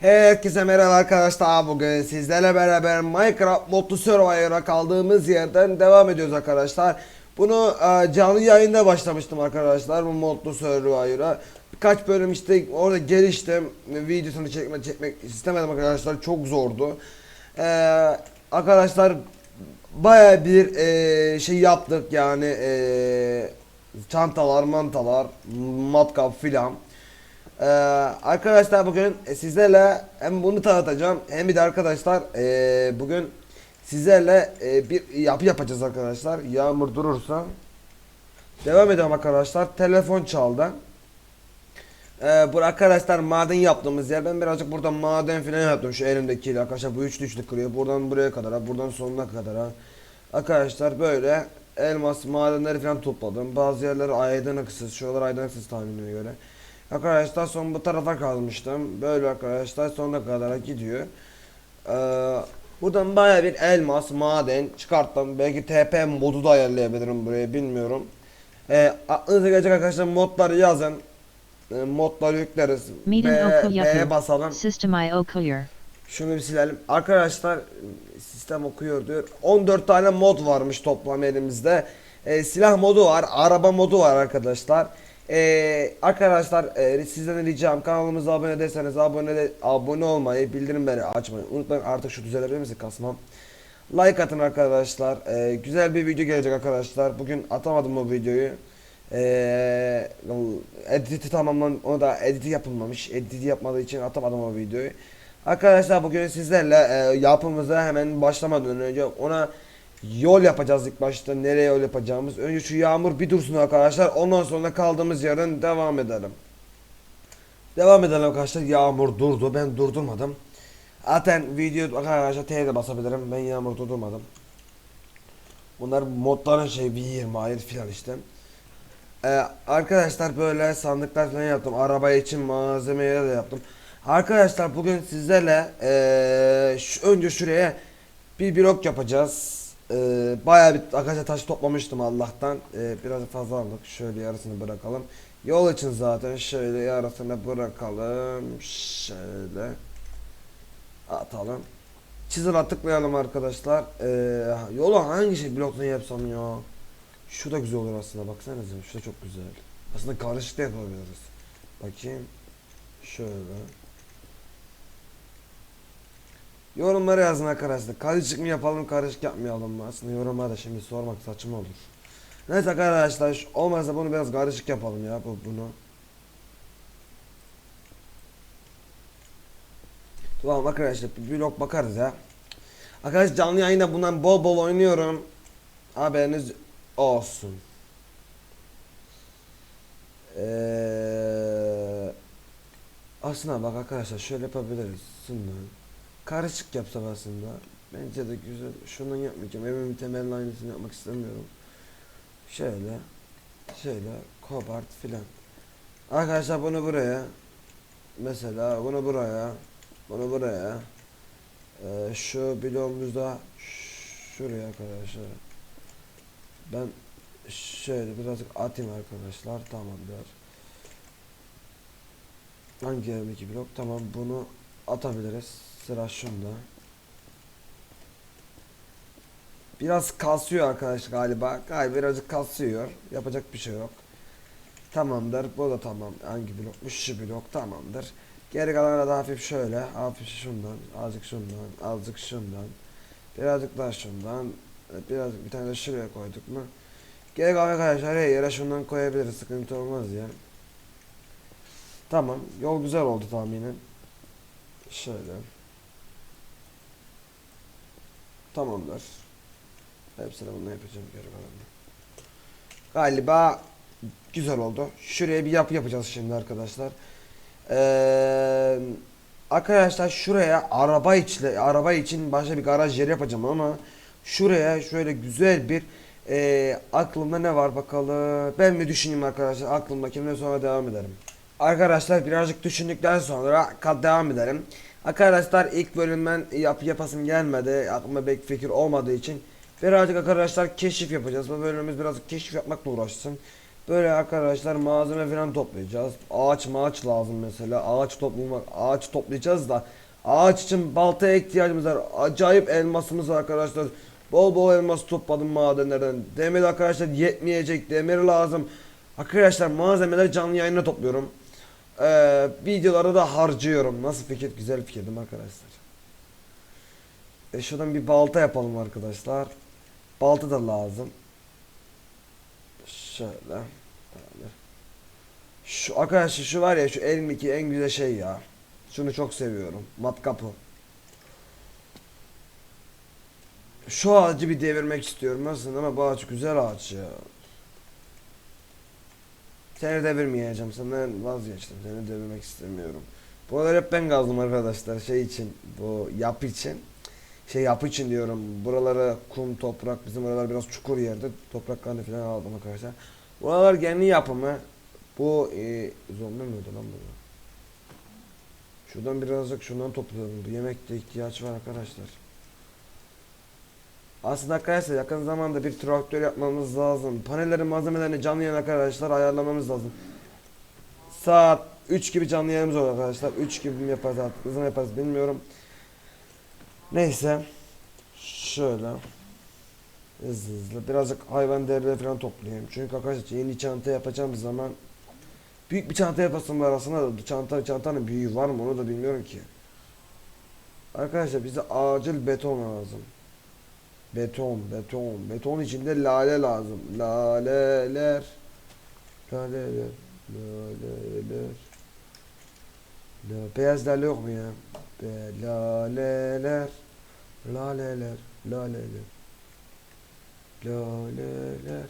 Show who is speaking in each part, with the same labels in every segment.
Speaker 1: Herkese merhaba arkadaşlar bugün sizlerle beraber Minecraft Modlu Survivor'a kaldığımız yerden devam ediyoruz arkadaşlar. Bunu e, canlı yayında başlamıştım arkadaşlar bu Modlu Survivor'a. Birkaç bölüm işte orada geliştim. Videosunu çekmek çekmek istemedim arkadaşlar çok zordu. E, arkadaşlar baya bir e, şey yaptık yani e, çantalar mantalar matkap filan. Ee, arkadaşlar bugün sizlerle hem bunu tanıtacağım hem bir de arkadaşlar ee, bugün sizlerle ee, bir yapı yapacağız arkadaşlar. Yağmur durursa devam edelim arkadaşlar. Telefon çaldı. Ee, bu arkadaşlar maden yaptığımız yer. Ben birazcık burada maden falan yaptım şu elimdekiyle arkadaşlar. Bu üçlü üçlü kırıyor. Buradan buraya kadar, ha, buradan sonuna kadar. ha. Arkadaşlar böyle elmas madenleri falan topladım. Bazı yerleri aydınlıksız, şuralar aydınlıksız tahminime göre. Arkadaşlar son bu tarafa kalmıştım. Böyle arkadaşlar sonuna kadar gidiyor. Ee, buradan baya bir elmas, maden çıkarttım. Belki TP modu da ayarlayabilirim buraya bilmiyorum. Ee, aklınıza gelecek arkadaşlar modları yazın. Ee, modları yükleriz. B'ye basalım.
Speaker 2: System I okuyor.
Speaker 1: Şunu bir silelim. Arkadaşlar sistem okuyor diyor. 14 tane mod varmış toplam elimizde. Ee, silah modu var, araba modu var arkadaşlar. Ee, arkadaşlar e, sizden ricam kanalımıza abone değilseniz abone de, abone olmayı, bildirimleri açmayı unutmayın. Artık şu düzelebilir misin kasmam? Like atın arkadaşlar. Ee, güzel bir video gelecek arkadaşlar. Bugün atamadım o videoyu. Ee, editi tamamlan onu da editi yapılmamış. Editi yapmadığı için atamadım o videoyu. Arkadaşlar bugün sizlerle e, yapımıza hemen başlamadan önce ona yol yapacağız ilk başta. Nereye yol yapacağımız. Önce şu yağmur bir dursun arkadaşlar. Ondan sonra kaldığımız yerden devam edelim. Devam edelim arkadaşlar. Yağmur durdu. Ben durdurmadım. Zaten video arkadaşlar T'ye de basabilirim. Ben yağmur durdurmadım. Bunlar modların şey bir 20 ayet filan işte. Ee, arkadaşlar böyle sandıklar falan yaptım. Araba için malzemeleri de yaptım. Arkadaşlar bugün sizlerle ee, şu, önce şuraya bir blok yapacağız. Ee, bayağı bir arkadaşlar taş toplamıştım Allah'tan. Ee, biraz fazla aldık. Şöyle yarısını bırakalım. Yol için zaten şöyle yarısını bırakalım. Şöyle atalım. Çizile tıklayalım arkadaşlar. Ee, yolu hangi şey bloktan yapsam ya? Şu da güzel olur aslında baksanıza. Şu da çok güzel. Aslında karışık da yapabiliriz. Bakayım. Şöyle. Yorumlara yazın arkadaşlar. Karışık mı yapalım, karışık yapmayalım mı? Aslında yorumlara şimdi sormak saçma olur. Neyse arkadaşlar, olmazsa bunu biraz karışık yapalım ya bu bunu. Tamam arkadaşlar bir blok bakarız ya. Arkadaşlar canlı yayında bundan bol bol oynuyorum. Haberiniz olsun. Ee, aslında bak arkadaşlar şöyle yapabiliriz. Şundan. Karışık yapsak aslında. Bence de güzel. Şundan yapmayacağım. Evimin temelinin aynısını yapmak istemiyorum. Şöyle. Şöyle. Kobart filan. Arkadaşlar bunu buraya. Mesela bunu buraya. Bunu buraya. Ee, şu bloğumuzda şuraya arkadaşlar. Ben şöyle birazcık atayım arkadaşlar. Tamamdır. Hangi yerimdeki blok? Tamam bunu atabiliriz. Sıra şunda. Biraz kasıyor arkadaş galiba. Galiba birazcık kasıyor. Yapacak bir şey yok. Tamamdır. Bu da tamam. Hangi blokmuş? Şu blok tamamdır. Geri kalanına da hafif şöyle. Hafif şundan. Azıcık şundan. Azıcık şundan. Birazcık daha şundan. Biraz bir tane de şuraya koyduk mu? Kalan arkadaşlar her yere şundan koyabiliriz. Sıkıntı olmaz ya. Tamam. Yol güzel oldu tahminen. Şöyle. Tamamdır. Hepsini bunu yapacağım geri kalanını. Galiba güzel oldu. Şuraya bir yapı yapacağız şimdi arkadaşlar. Ee, arkadaşlar şuraya araba içle araba için başka bir garaj yeri yapacağım ama şuraya şöyle güzel bir ee, aklımda ne var bakalım. Ben mi düşüneyim arkadaşlar aklımdakine sonra devam ederim. Arkadaşlar birazcık düşündükten sonra devam edelim. Arkadaşlar ilk bölümden yap yapasım gelmedi. Aklıma pek fikir olmadığı için birazcık arkadaşlar keşif yapacağız. Bu bölümümüz birazcık keşif yapmakla uğraşsın. Böyle arkadaşlar malzeme falan toplayacağız. Ağaç maaç lazım mesela. Ağaç toplamak, ağaç toplayacağız da ağaç için baltaya ihtiyacımız var. Acayip elmasımız var arkadaşlar. Bol bol elmas topladım madenlerden. Demir arkadaşlar yetmeyecek. Demir lazım. Arkadaşlar malzemeleri canlı yayına topluyorum. Ee, videoları da harcıyorum. Nasıl fikir? Güzel fikir değil mi arkadaşlar? E şuradan bir balta yapalım arkadaşlar. Balta da lazım. Şöyle. Şu arkadaşlar şu var ya şu elimdeki en güzel şey ya. Şunu çok seviyorum. Matkapı. Şu ağacı bir devirmek istiyorum. Nasıl ama bu ağaç güzel ağaç ya. Seni devirmeyeceğim. Senden vazgeçtim. Seni devirmek istemiyorum. Buraları hep ben kazdım arkadaşlar. Şey için. Bu yapı için. Şey yapı için diyorum. Buraları kum, toprak. Bizim oralar biraz çukur yerde. Topraklarını falan aldım arkadaşlar. Buralar kendi yapımı. Bu e, zombi miydi lan bu? Şuradan birazcık şundan toplayalım. Bu yemekte ihtiyaç var arkadaşlar. Aslında arkadaşlar yakın zamanda bir traktör yapmamız lazım. Panellerin malzemelerini canlı yayın arkadaşlar ayarlamamız lazım. Saat 3 gibi canlı yayınımız olur arkadaşlar. 3 gibi mi yaparız artık hızlı yaparız bilmiyorum. Neyse. Şöyle. Hızlı hızlı. Birazcık hayvan derileri falan toplayayım. Çünkü arkadaşlar yeni çanta yapacağım zaman büyük bir çanta yapasım var aslında da çanta çantanın büyüğü var mı onu da bilmiyorum ki. Arkadaşlar bize acil beton lazım. Beton, beton, beton içinde lale lazım. Laleler. Laleler. Laleler. La, beyaz lale yok mu ya? Be, laleler. Laleler. Laleler. Laleler.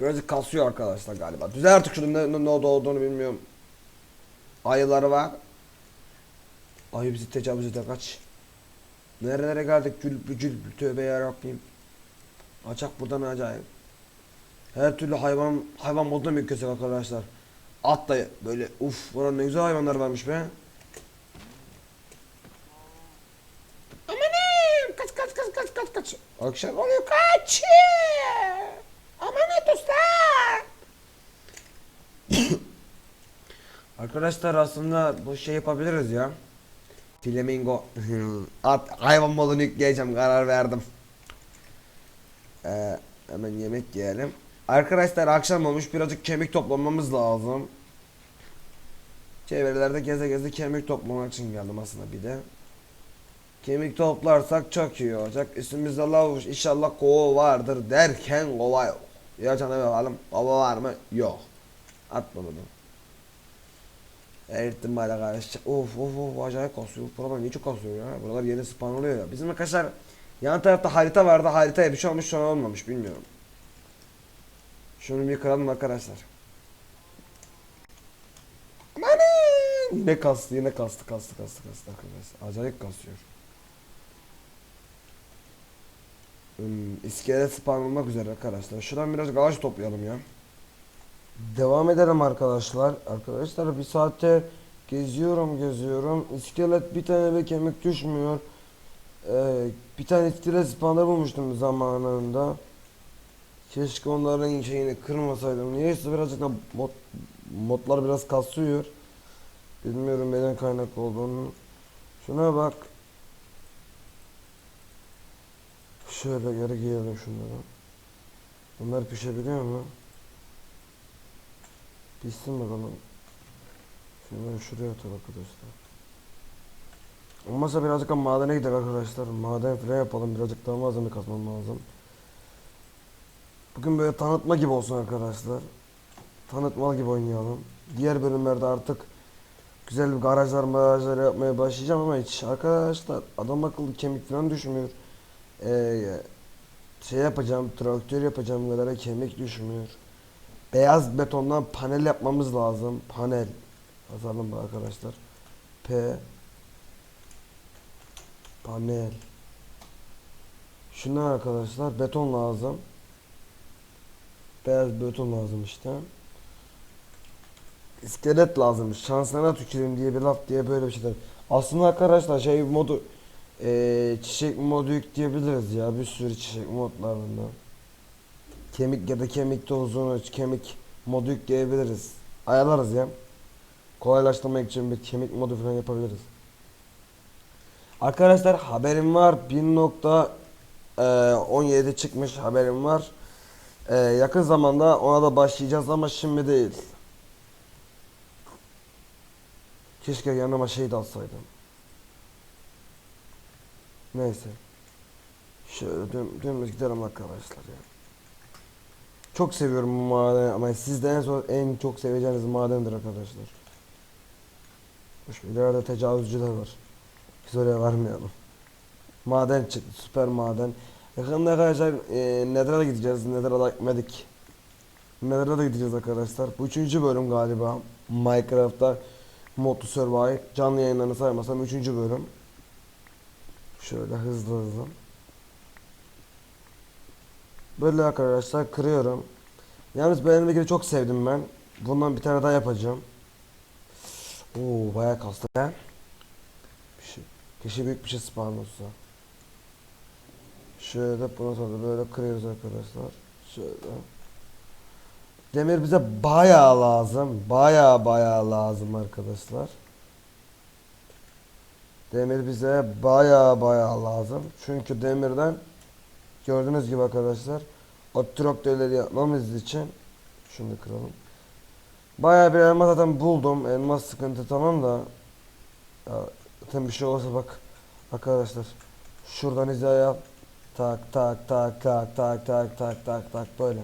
Speaker 1: Birazcık kasıyor arkadaşlar galiba. Düzel artık şunun ne, ne, olduğunu bilmiyorum. Ayıları var. Ayı bizi tecavüz eder kaç. Nerelere geldik cülbü cülbü tövbe yarabbim. Açak buradan acayip. Her türlü hayvan hayvan moduna mı yüklesek arkadaşlar. At da böyle uf burada ne güzel hayvanlar varmış be. Amanım kaç kaç kaç kaç kaç kaç. Akşam oluyor kaç. Aman dostlar. Arkadaşlar aslında bu şey yapabiliriz ya. Flamingo. At hayvan modunu yükleyeceğim karar verdim. Ee, hemen yemek yiyelim. Arkadaşlar akşam olmuş birazcık kemik toplamamız lazım. Çevrelerde geze geze kemik toplamak için geldim aslında bir de. Kemik toplarsak çok iyi olacak. Üstümüzde lavuş inşallah kova vardır derken kova yok. Ya canım bakalım kova var mı? Yok. Atma bunu. Her ihtimalle karışacak. Of of of acayip kasıyor. Buralar niye çok kasıyor ya? Buralar yeni spawn oluyor ya. Bizim arkadaşlar yan tarafta harita vardı. Haritaya bir şey olmuş sonra olmamış bilmiyorum. Şunu bir kıralım arkadaşlar. Amanın! Yine kastı yine kastı kastı kastı kastı arkadaşlar. Acayip kasıyor. Hmm, iskelet spawn olmak üzere arkadaşlar. Şuradan biraz ağaç toplayalım ya. Devam edelim arkadaşlar. Arkadaşlar bir saatte geziyorum geziyorum. İskelet bir tane ve kemik düşmüyor. Ee, bir tane iskelet spawner bulmuştum zamanında. Keşke onların şeyini kırmasaydım. Niyeyse birazcık da mod, modlar biraz kasıyor. Bilmiyorum neden kaynak olduğunu. Şuna bak. Şöyle geri giyelim şunları. Bunlar pişebiliyor mu? Pişsin bakalım. Şunları şuraya atalım arkadaşlar. Olmazsa birazcık madene gidelim arkadaşlar. Maden falan yapalım. Birazcık daha malzeme kazmam lazım. Bugün böyle tanıtma gibi olsun arkadaşlar. Tanıtmalı gibi oynayalım. Diğer bölümlerde artık güzel bir garajlar garajlar yapmaya başlayacağım ama hiç arkadaşlar adam akıllı kemik falan düşmüyor. Ee, şey yapacağım traktör yapacağım kadar kemik düşmüyor. Beyaz betondan panel yapmamız lazım. Panel. Yazalım arkadaşlar. P panel. Şunlar arkadaşlar beton lazım. Beyaz beton lazım işte. iskelet lazım. Şansına tüküreyim diye bir laf diye böyle bir şeyler. Aslında arkadaşlar şey modu eee, çiçek modu yükleyebiliriz ya bir sürü çiçek modlarından. Kemik ya da kemik tozunu kemik modu yükleyebiliriz. Ayarlarız ya. Kolaylaştırmak için bir kemik modu falan yapabiliriz. Arkadaşlar haberim var 1.17 çıkmış haberim var. Eee, yakın zamanda ona da başlayacağız ama şimdi değil. Keşke yanıma şey de alsaydım. Neyse. Şöyle düm, dümdüz gidelim arkadaşlar ya. Çok seviyorum bu madeni ama siz de en son en çok seveceğiniz madendir arkadaşlar. Hoş ileride tecavüzcüler var. Biz oraya varmayalım. Maden çıktı süper maden. Yakında arkadaşlar e, Nether'a gideceğiz. Nether'a da gitmedik. Nether'a da gideceğiz arkadaşlar. Bu üçüncü bölüm galiba. Minecraft'ta Modlu Survive canlı yayınlarını saymasam üçüncü bölüm. Şöyle hızlı hızlı. Böyle arkadaşlar kırıyorum. Yalnız bu elimdekini çok sevdim ben. Bundan bir tane daha yapacağım. Oo bayağı kastı. He? Bir şey. Keşke büyük bir şey spawn olsa. Şöyle bunu sonra böyle kırıyoruz arkadaşlar. Şöyle. Demir bize bayağı lazım. Bayağı bayağı lazım arkadaşlar. Demir bize bayağı bayağı lazım. Çünkü demirden gördüğünüz gibi arkadaşlar o yapmamız için şunu kıralım. Bayağı bir elmas zaten buldum. Elmas sıkıntı tamam da ya, zaten bir şey olursa bak arkadaşlar şuradan hizaya tak tak tak tak tak tak tak tak tak böyle.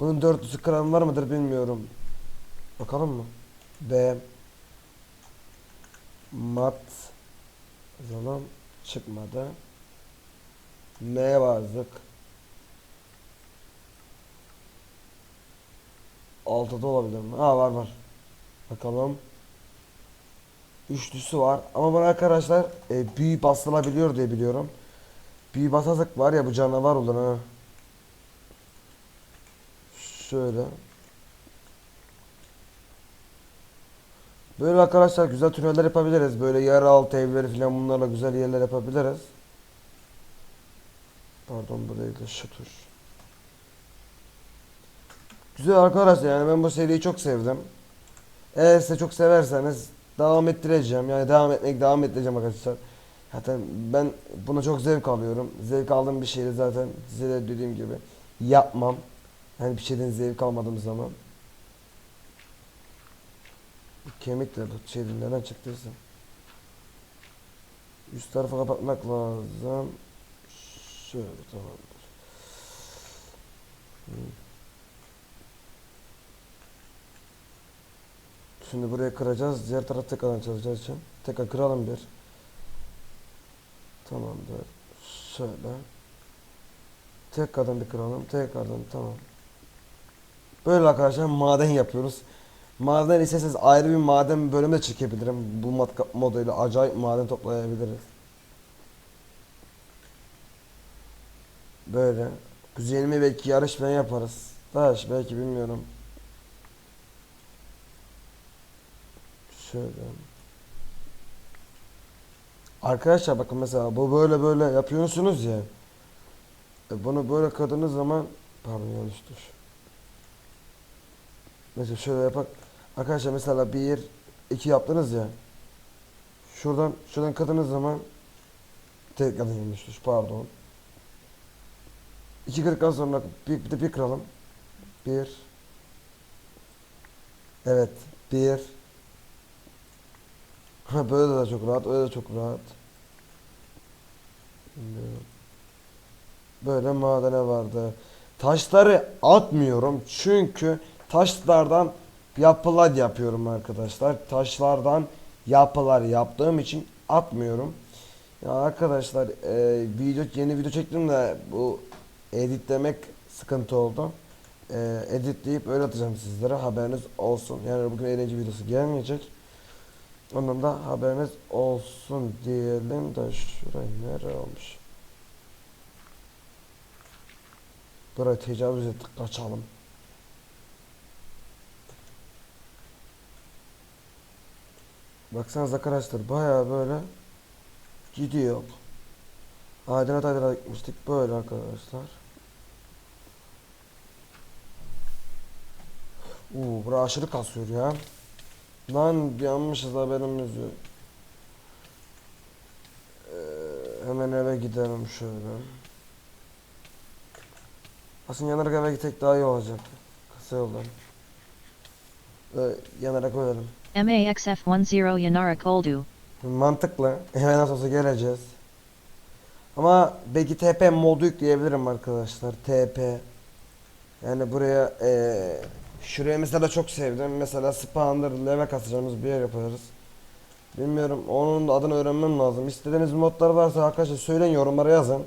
Speaker 1: Bunun dörtlüsü kıran var mıdır bilmiyorum. Bakalım mı? B mat yazalım çıkmadı. M vardık. Altıda olabilir mi? Ha var var. Bakalım. Üçlüsü var. Ama bana arkadaşlar e, büyü basılabiliyor diye biliyorum. Büyü basarsak var ya bu canavar olur ha. Şöyle. Böyle arkadaşlar güzel tüneller yapabiliriz. Böyle yeraltı evleri falan bunlarla güzel yerler yapabiliriz. Pardon bu değil de şu tuş. Güzel arkadaşlar yani ben bu seriyi çok sevdim. Eğer siz de çok severseniz devam ettireceğim. Yani devam etmek devam ettireceğim arkadaşlar. Zaten ben buna çok zevk alıyorum. Zevk aldığım bir şeyi zaten size de dediğim gibi yapmam. Yani bir şeyden zevk almadığım zaman. Bu kemik de şeyden neden çıktıysa. Üst tarafı kapatmak lazım. Şöyle tamamdır. Şimdi buraya kıracağız. Diğer taraf tekrardan çalışacağız için. Tekrar kıralım bir. Tamamdır. Şöyle. Tekrardan bir kıralım. Tekrardan tamam. Böyle arkadaşlar maden yapıyoruz. Maden isterseniz ayrı bir maden bölümü de çekebilirim. Bu moduyla acayip maden toplayabiliriz. Böyle. Kuzenime belki yarış falan yaparız. Daha belki bilmiyorum. Şöyle. Arkadaşlar bakın mesela bu böyle böyle yapıyorsunuz ya. E bunu böyle kırdığınız zaman pardon yanlış tuş. Mesela şöyle yapak. Arkadaşlar mesela bir iki yaptınız ya. Şuradan şuradan kırdığınız zaman tekrar yanlış tuş pardon. İki kırıktan sonra bir, bir de bir kıralım. Bir. Evet. Bir. Ha böyle de çok rahat, öyle de çok rahat. Böyle madene vardı. Taşları atmıyorum çünkü taşlardan yapılar yapıyorum arkadaşlar. Taşlardan yapılar yaptığım için atmıyorum. Ya arkadaşlar e, video yeni video çektim de bu editlemek sıkıntı oldu. E, editleyip öyle atacağım sizlere haberiniz olsun. Yani bugün eğlence videosu gelmeyecek. Ondan da haberiniz olsun diyelim de şurayı nere olmuş? Buraya tecavüz ettik kaçalım. Baksanıza arkadaşlar bayağı böyle gidiyor. Aydınlat aydınlat gitmiştik böyle arkadaşlar. Uuu bura aşırı kasıyor ya. Lan yanmışız haberimiz yok. Ee, hemen eve gidelim şöyle. Aslında yanarak eve gitsek daha iyi olacak. Kısa yoldan. Ee, yanarak ölelim.
Speaker 2: MAXF10 Yanara Koldu.
Speaker 1: Mantıklı. Hemen nasıl olsa geleceğiz. Ama belki TP modu yükleyebilirim arkadaşlar. TP. Yani buraya eee şuraya mesela çok sevdim. Mesela spawner leve kasacağımız bir yer yaparız. Bilmiyorum. Onun adını öğrenmem lazım. İstediğiniz modlar varsa arkadaşlar söyleyin yorumlara yazın.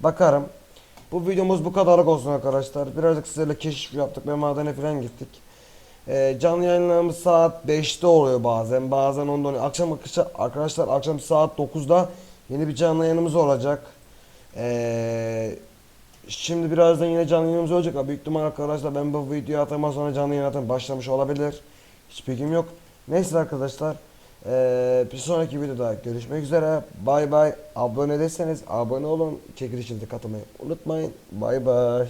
Speaker 1: Bakarım. Bu videomuz bu kadarlık olsun arkadaşlar. Birazcık sizlerle keşif yaptık ve madene falan gittik. Ee, canlı yayınlarımız saat 5'te oluyor bazen. Bazen 10'da oluyor. Akşam akışa- arkadaşlar akşam saat 9'da yeni bir canlı yayınımız olacak. Ee, şimdi birazdan yine canlı yayınımız olacak. ama Büyük ihtimal arkadaşlar ben bu videoyu atamadan sonra canlı yayın atım başlamış olabilir. Hiç bilgim yok. Neyse arkadaşlar. Ee, bir sonraki videoda görüşmek üzere. Bay bay. Abone değilseniz abone olun. Çekilişinizi katılmayı unutmayın. Bay bay.